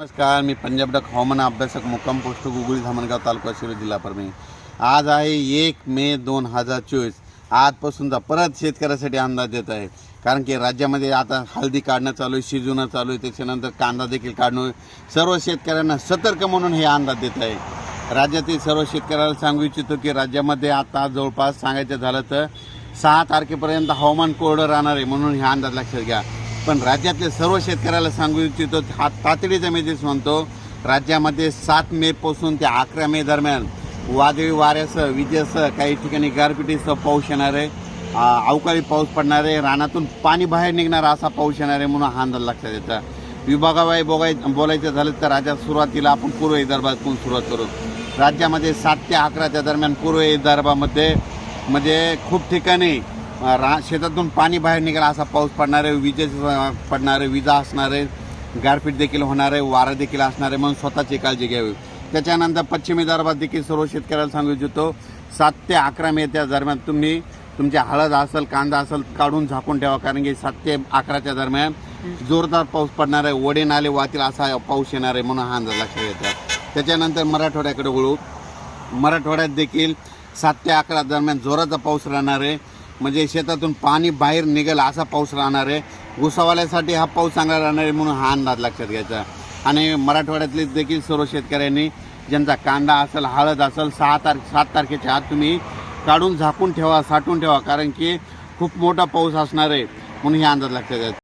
नमस्कार मी पंजाब डक हवामान अभ्यासक मुक्काम पोस्ट गुगळी धामणगाव तालुका शिरोळ जिल्हा परभणी. आज आहे एक मे दोन हजार चोवीस. आजपासूनचा परत शेतकऱ्यासाठी अंदाज देत आहे. कारण की राज्यामध्ये आता हळदी काढणं चालू आहे शिजवणं चालू आहे त्याच्यानंतर कांदा देखील काढणं सर्व शेतकऱ्यांना सतर्क म्हणून हे अंदाज देत आहे. राज्यातील सर्व शेतकऱ्याला सांगू इच्छितो की राज्यामध्ये आता जवळपास सांगायचं झालं तर सहा तारखेपर्यंत हवामान कोरडं राहणार आहे म्हणून हे अंदाज लक्षात घ्या. पण राज्यातले सर्व शेतकऱ्याला सांगू इच्छितो हा तातडीचा मेसेज म्हणतो राज्यामध्ये सात मे पासून ते अकरा मे दरम्यान वादळी वाऱ्यासह विजेसह काही ठिकाणी गारपिटीसह पाऊस येणार आहे. अवकाळी पाऊस पडणार आहे. रानातून पाणी बाहेर निघणार असा पाऊस येणार आहे म्हणून हा अंदाज लक्षात येतात विभागाबाई बोगाय बोलायचं झालं तर राज्यात सुरुवातीला आपण पूर्व विदर्भातून सुरुवात करू. राज्यामध्ये सात ते अकराच्या दरम्यान पूर्व विदर्भामध्ये म्हणजे खूप ठिकाणी रा शेतातून पाणी बाहेर निघाल असा पाऊस पडणार आहे विजेचं पडणार आहे विजा असणार आहे गारपीट देखील होणार आहे वारा देखील असणार आहे म्हणून स्वतःची काळजी घ्यावी. त्याच्यानंतर पश्चिम विदर्भात देखील सर्व शेतकऱ्याला सांगू इच्छितो सात ते अकरा मे त्या दरम्यान तुम्ही तुमच्या हळद असेल कांदा असेल काढून झाकून ठेवा कारण की सात ते अकराच्या दरम्यान जोरदार पाऊस पडणार आहे ओढे नाले वाहतील असा पाऊस येणार आहे म्हणून हा अंदाज लक्षात येतात त्याच्यानंतर मराठवाड्याकडे वळू. मराठवाड्यात देखील सात ते अकरा दरम्यान जोराचा पाऊस राहणार आहे म्हणजे शेतातून पाणी बाहेर निघेल असा पाऊस राहणार आहे. घुसावाल्यासाठी हा पाऊस चांगला राहणार आहे म्हणून हा अंदाज लक्षात घ्यायचा. आणि मराठवाड्यातले देखील सर्व शेतकऱ्यांनी ज्यांचा कांदा असेल हळद असेल सहा तार सात तारखेच्या आत तुम्ही काढून झाकून ठेवा साठवून ठेवा कारण की खूप मोठा पाऊस असणार आहे म्हणून हे अंदाज लक्षात घ्यायचा.